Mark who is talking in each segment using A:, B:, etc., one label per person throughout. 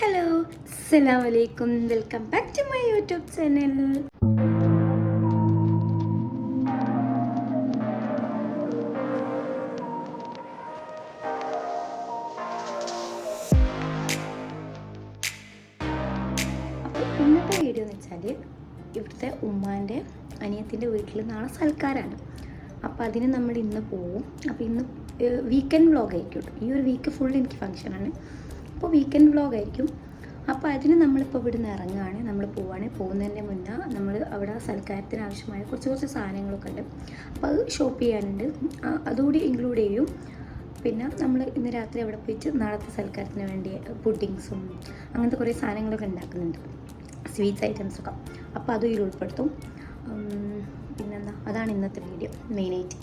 A: Hello അസ്സലാം വലൈക്കും welcome back to my YouTube channel ഇന്നത്തെ വീഡിയോ എന്ന് വെച്ചാൽ ഇവിടുത്തെ ഉമ്മാന്റെ അനിയത്തിന്റെ വീട്ടിൽ നാളെ സൽക്കാരാണ്. അപ്പോൾ അതിന് നമ്മൾ ഇന്ന് പോവും. അപ്പോൾ ഇന്ന് വീക്കെൻഡ് വ്ളോഗ് ഈ ഒരു വീക്ക് ഫുൾ എനിക്ക് ഫങ്ഷനാണ് അപ്പോൾ വീക്കെൻഡ് വ്ളോഗ് ആയിരിക്കും. അപ്പോൾ അതിന് നമ്മളിപ്പോൾ ഇവിടുന്ന് ഇറങ്ങുകയാണ് നമ്മൾ പോവാണ്. പോകുന്നതിന്റെ മുന്നേ നമ്മൾ അവിടെ സൽക്കാരത്തിന് ആവശ്യമായ കുറച്ച് കുറച്ച് സാധനങ്ങളൊക്കെ ഉണ്ട്. അപ്പോൾ അത് ഷോപ്പ് ചെയ്യാനുണ്ട്. അതുകൂടി ഇൻക്ലൂഡ് ചെയ്യും. പിന്നെ നമ്മൾ ഇന്ന് രാത്രി അവിടെ പോയിട്ട് നാളത്തെ സൽക്കാരത്തിന് വേണ്ടി പുഡിങ്സും അങ്ങനത്തെ കുറേ സാധനങ്ങളൊക്കെ ഉണ്ടാക്കുന്നുണ്ട്. സ്വീറ്റ്സ് ഐറ്റംസൊക്കെ അപ്പോൾ അതും ഇതിൽ ഉൾപ്പെടുത്തും. പിന്നെന്താ? അതാണ് ഇന്നത്തെ വീഡിയോ മെയിനായിട്ട്.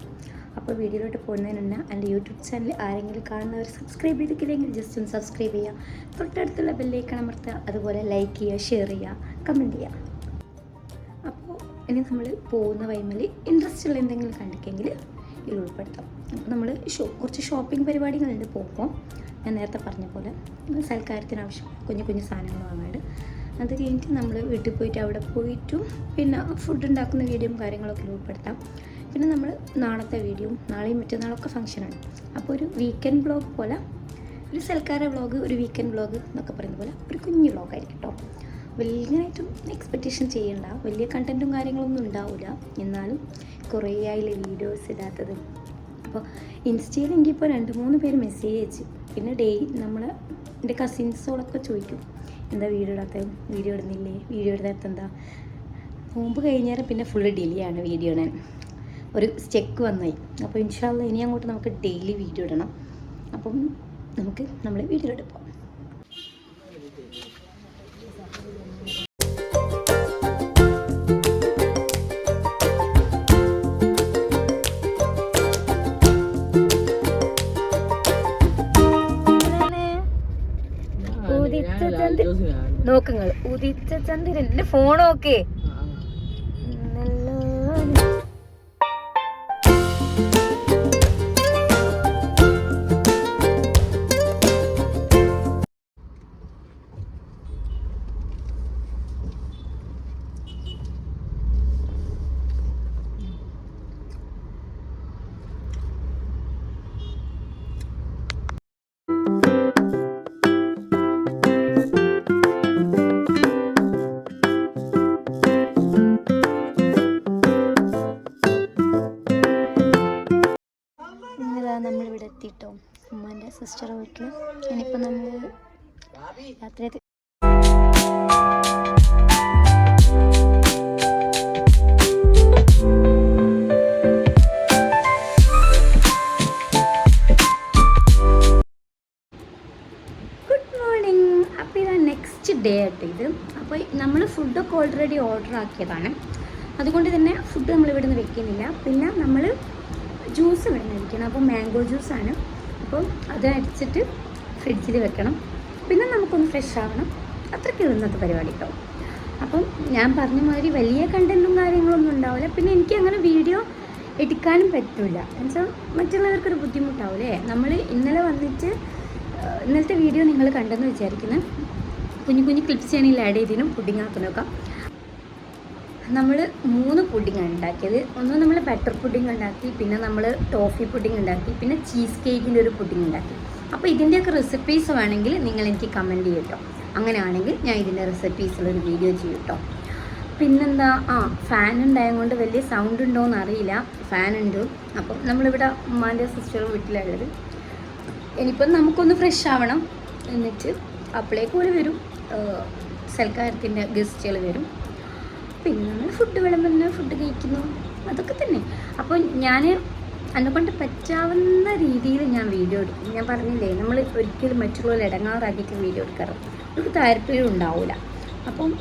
A: അപ്പോൾ വീഡിയോയിലോട്ട് പോകുന്നതിന് മുന്നേ എന്റെ യൂട്യൂബ് ചാനൽ ആരെങ്കിലും കാണുന്നവർ സബ്സ്ക്രൈബ് ചെയ്തിട്ടില്ലെങ്കിൽ ജസ്റ്റ് ഒന്ന് സബ്സ്ക്രൈബ് ചെയ്യുക. തൊട്ടടുത്തുള്ള ബെല്ലേക്കൺ അമർത്തുക. അതുപോലെ ലൈക്ക് ചെയ്യുക ഷെയർ ചെയ്യുക കമന്റ് ചെയ്യുക. അപ്പോൾ ഇനി നമ്മൾ പോകുന്ന വൈമൽ ഇൻട്രസ്റ്റ് ഉള്ള എന്തെങ്കിലും കണ്ടിട്ടെങ്കിൽ ഇതിൽ ഉൾപ്പെടുത്താം. അപ്പോൾ നമ്മൾ ഷോ കുറച്ച് ഷോപ്പിംഗ് പരിപാടികളുണ്ട് പോകുമ്പോൾ. ഞാൻ നേരത്തെ പറഞ്ഞ പോലെ സൽക്കാരത്തിന് ആവശ്യം കുഞ്ഞു കുഞ്ഞു സാധനങ്ങൾ വാങ്ങാണ്ട്. അത് കഴിഞ്ഞിട്ട് നമ്മൾ വീട്ടിൽ പോയിട്ട് അവിടെ പോയിട്ടും പിന്നെ ഫുഡ് ഉണ്ടാക്കുന്ന വീഡിയോയും കാര്യങ്ങളൊക്കെ ഉൾപ്പെടുത്താം. പിന്നെ നമ്മൾ നാളത്തെ വീഡിയോ നാളെയും മറ്റന്നാളൊക്കെ ഫംഗ്ഷനാണ്. അപ്പോൾ ഒരു വീക്കെൻഡ് ബ്ലോഗ് പോലെ ഒരു സൽക്കാര വ്ളോഗ് ഒരു വീക്കെൻഡ് വ്ളോഗ് എന്നൊക്കെ പറയുന്ന പോലെ ഒരു കുഞ്ഞു വ്ളോഗായിരിക്കും കേട്ടോ വലിയതായിട്ടും എക്സ്പെക്റ്റേഷൻ ചെയ്യണ്ട. വലിയ കണ്ടന്റും കാര്യങ്ങളൊന്നും ഉണ്ടാവില്ല എന്നാലും കുറേ ആയില്ലേ വീഡിയോസ് ഇടാത്തത്. അപ്പോൾ ഇൻസ്റ്റയിൽ എനിക്ക് ഇപ്പോൾ രണ്ട് മൂന്ന് പേര് മെസ്സേജ് അയച്ചു. പിന്നെ ഡേ നമ്മൾ എന്റെ കസിൻസോടൊക്കെ ചോദിക്കും. എന്താ വീഡിയോ ഇടാത്തത് വീഡിയോ ഇടുന്നില്ലേ? വീഡിയോ ഇടാത്ത എന്താ? നോമ്പ് കഴിഞ്ഞാൽ പിന്നെ ഫുള്ള് ഡിലേ ആണ് വീഡിയോ ഇടാൻ. ഒരു സ്റ്റെക്ക് വന്നായി. അപ്പോൾ ഇൻഷാല്ല ഇനി അങ്ങോട്ട് നമുക്ക് ഡെയിലി വീഡിയോ ഇടണം. അപ്പം നമുക്ക് നമ്മൾ വീഡിയോ എടുക്കാം നോക്കങ്ങൾ ഉദിച്ച ചന്ദ്രൻ. എന്റെ ഫോൺ നോക്കേ. സിസ്റ്റർ വീട്ടിൽ ഇനിയിപ്പോൾ നമ്മൾ രാത്രി ഡേ ആയിട്ട് ഇത്. അപ്പോൾ നമ്മൾ ഫുഡൊക്കെ ഓൾറെഡി ഓർഡർ ആക്കിയതാണ്. അതുകൊണ്ട് തന്നെ ഫുഡ് നമ്മൾ ഇവിടെ നിന്ന് വെക്കുന്നില്ല. പിന്നെ നമ്മൾ ജ്യൂസ് ഇവിടെ അപ്പോൾ മാംഗോ ജ്യൂസാണ് അപ്പോൾ അത് അടിച്ചിട്ട് ഫ്രിഡ്ജിൽ വെക്കണം. പിന്നെ നമുക്കൊന്ന് ഫ്രഷ് ആവണം. അത്രയ്ക്ക് ഇന്നത്തെ പരിപാടി കേട്ടോ അപ്പം ഞാൻ പറഞ്ഞ മാതിരി വലിയ കണ്ടന്റും കാര്യങ്ങളൊന്നും ഉണ്ടാവില്ല. പിന്നെ എനിക്ക് അങ്ങനെ വീഡിയോ എടുക്കാനും പറ്റില്ല എന്നുവെച്ചാൽ മറ്റുള്ളവർക്കൊരു ബുദ്ധിമുട്ടാവില്ലേ നമ്മൾ ഇന്നലെ വന്നിട്ട് ഇന്നലത്തെ വീഡിയോ നിങ്ങൾ കണ്ടെന്ന് വിചാരിക്കുന്നത് കുഞ്ഞു കുഞ്ഞു ക്ലിപ്സ് ഇതിൽ ആഡ് ചെയ്തിനും ആക്കുന്നൊക്കെ നമ്മൾ മൂന്ന് പുഡിങ്ങാണ് ഉണ്ടാക്കിയത് ഒന്ന് നമ്മൾ ബട്ടർ പുഡിംഗ് ഉണ്ടാക്കി പിന്നെ നമ്മൾ ടോഫി പുഡിംഗ് ഉണ്ടാക്കി പിന്നെ ചീസ് കേക്കിന്റെ ഒരു പുഡിംഗ് ഉണ്ടാക്കി അപ്പോൾ ഇതിന്റെയൊക്കെ റെസിപ്പീസ് വേണമെങ്കിൽ നിങ്ങൾ എനിക്ക് കമന്റ് ചെയ്യും കേട്ടോ അങ്ങനെയാണെങ്കിൽ ഞാൻ ഇതിന്റെ റെസിപ്പീസിലൊരു വീഡിയോ ചെയ്യും കേട്ടോ പിന്നെന്താ? ആ ഫാൻ ഉണ്ടായതുകൊണ്ട് വലിയ സൗണ്ട് ഉണ്ടോ എന്ന് അറിയില്ല. ഫാൻ ഉണ്ട്. അപ്പം നമ്മളിവിടെ ഉമ്മാന്റെ സിസ്റ്ററും വീട്ടിലുള്ളത്. ഇനിയിപ്പം നമുക്കൊന്ന് ഫ്രഷ് ആവണം. എന്നിട്ട് അപ്പോഴേക്കും ഒരു വരും. സൽക്കാരത്തിന്റെ ഗസ്റ്റുകൾ വരും. പിന്നെ നമ്മൾ ഫുഡ് വിളമ്പുന്നു ഫുഡ് കഴിക്കുന്നു. അതൊക്കെ തന്നെ. അപ്പോൾ ഞാൻ എന്നെ കൊണ്ട് പറ്റാവുന്ന രീതിയിൽ ഞാൻ വീഡിയോ എടുക്കും. ഞാൻ പറഞ്ഞില്ലേ നമ്മൾ ഒരിക്കലും മറ്റുള്ളവരെ ഇടങ്ങാറാക്കിയിട്ട് വീഡിയോ എടുക്കാറ്. നമുക്ക് താല്പര്യം ഉണ്ടാവില്ല അപ്പം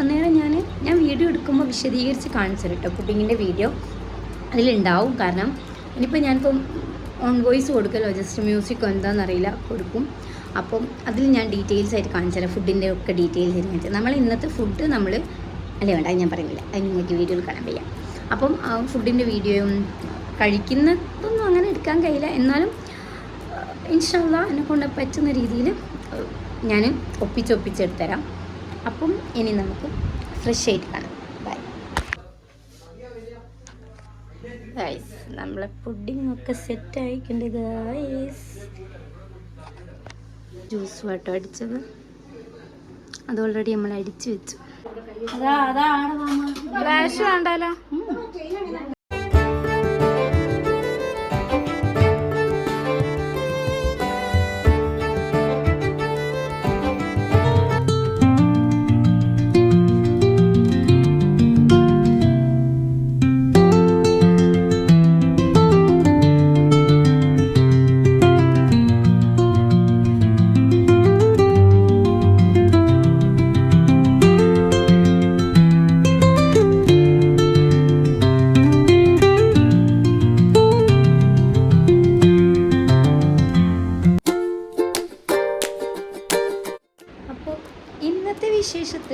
A: അന്നേരം ഞാൻ ഞാൻ വീഡിയോ എടുക്കുമ്പോൾ വിശദീകരിച്ച് കാണിച്ചു കേട്ടോ പുഡിങ്ങിന്റെ വീഡിയോ അതിലുണ്ടാവും. കാരണം ഇനിയിപ്പോൾ ഞാനിപ്പം ഓൺ വോയിസ് കൊടുക്കലോ ജസ്റ്റ് മ്യൂസിക്കോ എന്താണെന്നറിയില്ല കൊടുക്കും. അപ്പം അതിൽ ഞാൻ ഡീറ്റെയിൽസ് ആയിട്ട് കാണിച്ചു തരാം. ഫുഡിന്റെ ഒക്കെ ഡീറ്റെയിൽസ് കാണിച്ചു നമ്മൾ ഇന്നത്തെ ഫുഡ് നമ്മൾ അല്ലേ വേണ്ട ഞാൻ പറയുന്നില്ല അതിന് നിങ്ങൾക്ക് വീഡിയോയിൽ കാണാൻ വയ്യ. അപ്പം ആ ഫുഡിന്റെ വീഡിയോയും കഴിക്കുന്നതൊന്നും അങ്ങനെ എടുക്കാൻ കഴിയില്ല. എന്നാലും ഇൻഷാല്ല എന്നെ കൊണ്ട് പറ്റുന്ന രീതിയിൽ ഞാൻ ഒപ്പിച്ചൊപ്പിച്ചെടുത്ത് തരാം അപ്പം ഇനി നമുക്ക് ഫ്രഷ് ആയിട്ട് കാണാം. ബൈ ഗൈസ് നമ്മളെ പുഡിംഗ് ഒക്കെ സെറ്റ് ആയിട്ടുണ്ട് ഗൈസ് ജ്യൂസ് വാട്ടോ അടിച്ചത്. അത് ഓൾറെഡി നമ്മൾ അടിച്ചു വെച്ചു. അതാ അതാണ്
B: ഫ്ലാഷ് വേണ്ടാലോ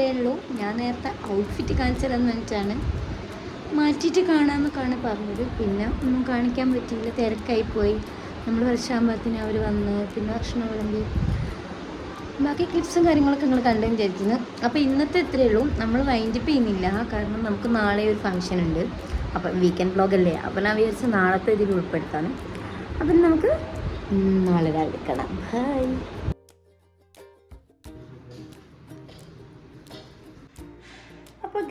A: വിശേഷത്തേ ഉള്ളൂ. ഞാൻ നേരത്തെ ഔട്ട്ഫിറ്റ് കാണിച്ചതെന്ന് വെച്ചാണ് മാറ്റിയിട്ട് കാണാമെന്നൊക്കെയാണ് പറഞ്ഞത്. പിന്നെ ഒന്നും കാണിക്കാൻ പറ്റിയില്ല. തിരക്കായി പോയി. നമ്മൾ വർഷാകുമ്പോഴത്തേന് അവർ വന്ന് പിന്നെ ഭക്ഷണം വിളമ്പി. ബാക്കി ക്ലിപ്സും കാര്യങ്ങളൊക്കെ നിങ്ങൾ കണ്ടെന്ന് വിചാരിക്കുന്നു. അപ്പോൾ ഇന്നത്തെ ഇത്രയേ ഉള്ളൂ. നമ്മൾ വൈൻഡപ്പ് ചെയ്യുന്നില്ല. കാരണം നമുക്ക് നാളെ ഒരു ഫംഗ്ഷൻ ഉണ്ട്. അപ്പം വീക്കെൻഡ് ബ്ലോഗ് അല്ലേ? അപ്പം ഞാൻ വിചാരിച്ച് നാളത്തെ ഇതിൽ ഉൾപ്പെടുത്താണ് അപ്പം നമുക്ക് നാളെ രാവിലെ കാണാം. ബൈ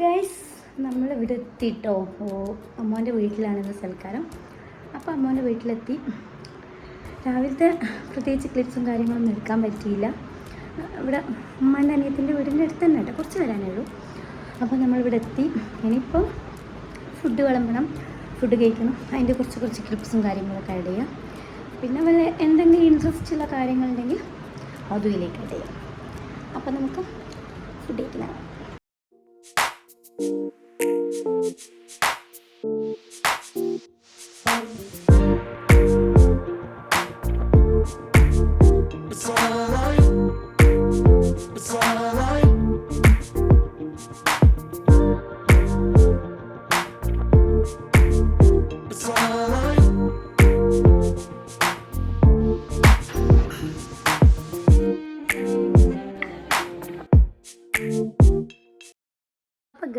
A: ഗൈസ് നമ്മൾ ഇവിടെ എത്തിയിട്ടോ ഓ അമ്മോന്റെ വീട്ടിലാണ് ഇന്ന് സൽക്കാരം. അപ്പോൾ അമ്മോന്റെ വീട്ടിലെത്തി. രാവിലത്തെ പ്രത്യേകിച്ച് ക്ലിപ്സും കാര്യങ്ങളൊന്നും എടുക്കാൻ പറ്റിയില്ല. ഇവിടെ അമ്മേന്റെ അനിയത്തിന്റെ വീടിന്റെ അടുത്ത് തന്നെ കേട്ടോ കുറച്ച് വരാനേ ഉള്ളൂ. അപ്പോൾ നമ്മളിവിടെ എത്തി ഇനിയിപ്പോൾ ഫുഡ് വിളമ്പണം ഫുഡ് കഴിക്കണം. അതിന്റെ കുറച്ച് കുറച്ച് ക്ലിപ്സും കാര്യങ്ങളൊക്കെ ആഡ് ചെയ്യാം. പിന്നെ വല്ല എന്തെങ്കിലും ഇൻട്രസ്റ്റ് ഉള്ള കാര്യങ്ങളുണ്ടെങ്കിൽ അതും ഇതിലേക്ക് ആഡ് ചെയ്യാം. അപ്പോൾ നമുക്ക് ഫുഡ് കഴിക്കുന്നതാണ് Thank you.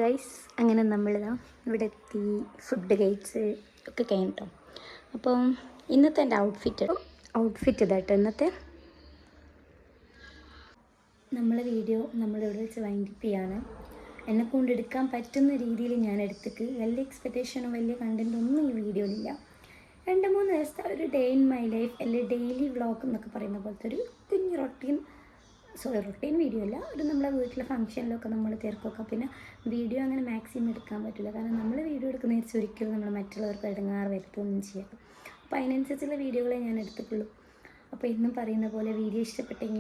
A: ഗൈസ് അങ്ങനെ നമ്മളിതാ ഇവിടെ എത്തി ഫുഡ് കഴിച്ച് ഒക്കെ കഴിഞ്ഞിട്ടോ. അപ്പം ഇന്നത്തെ എന്റെ ഔട്ട്ഫിറ്റ് ഔട്ട്ഫിറ്റ് ഇതാട്ടോ ഇന്നത്തെ. നമ്മളെ വീഡിയോ നമ്മളിവിടെ വെച്ച് വൈൻഡിപ്പ് ചെയ്യാണ്. എന്നെ കൊണ്ട് എടുക്കാൻ പറ്റുന്ന രീതിയിൽ ഞാൻ എടുത്തിട്ട് വലിയ എക്സ്പെക്റ്റേഷനോ വലിയ കണ്ടന്റോ ഒന്നും ഈ വീഡിയോയിലില്ല രണ്ട് മൂന്ന് ദിവസത്തെ ഒരു ഡേ ഇൻ മൈ ലൈഫ് അല്ലെങ്കിൽ ഡെയിലി വ്ളോഗ് എന്നൊക്കെ പറയുന്ന പോലത്തെ ഒരു കുഞ്ഞു റൊട്ടീൻ സോറി റൊട്ടീൻ വീഡിയോ അല്ല. ഒരു നമ്മളെ വീട്ടിലെ ഫംഗ്ഷനിലൊക്കെ നമ്മൾ തീർക്കൊക്കെ പിന്നെ വീഡിയോ അങ്ങനെ മാക്സിമം എടുക്കാൻ പറ്റില്ല കാരണം നമ്മൾ വീഡിയോ എടുക്കുന്ന വെച്ച് ഒരിക്കലും നമ്മൾ മറ്റുള്ളവർക്ക് ഇടങ്ങാറ് വരുത്തുകയൊന്നും ചെയ്യാം അപ്പോൾ അതിനനുസരിച്ചുള്ള വീഡിയോകളെ ഞാൻ എടുത്തിട്ടുള്ളൂ. അപ്പോൾ എന്നും പറയുന്ന പോലെ വീഡിയോ ഇഷ്ടപ്പെട്ടെങ്കിൽ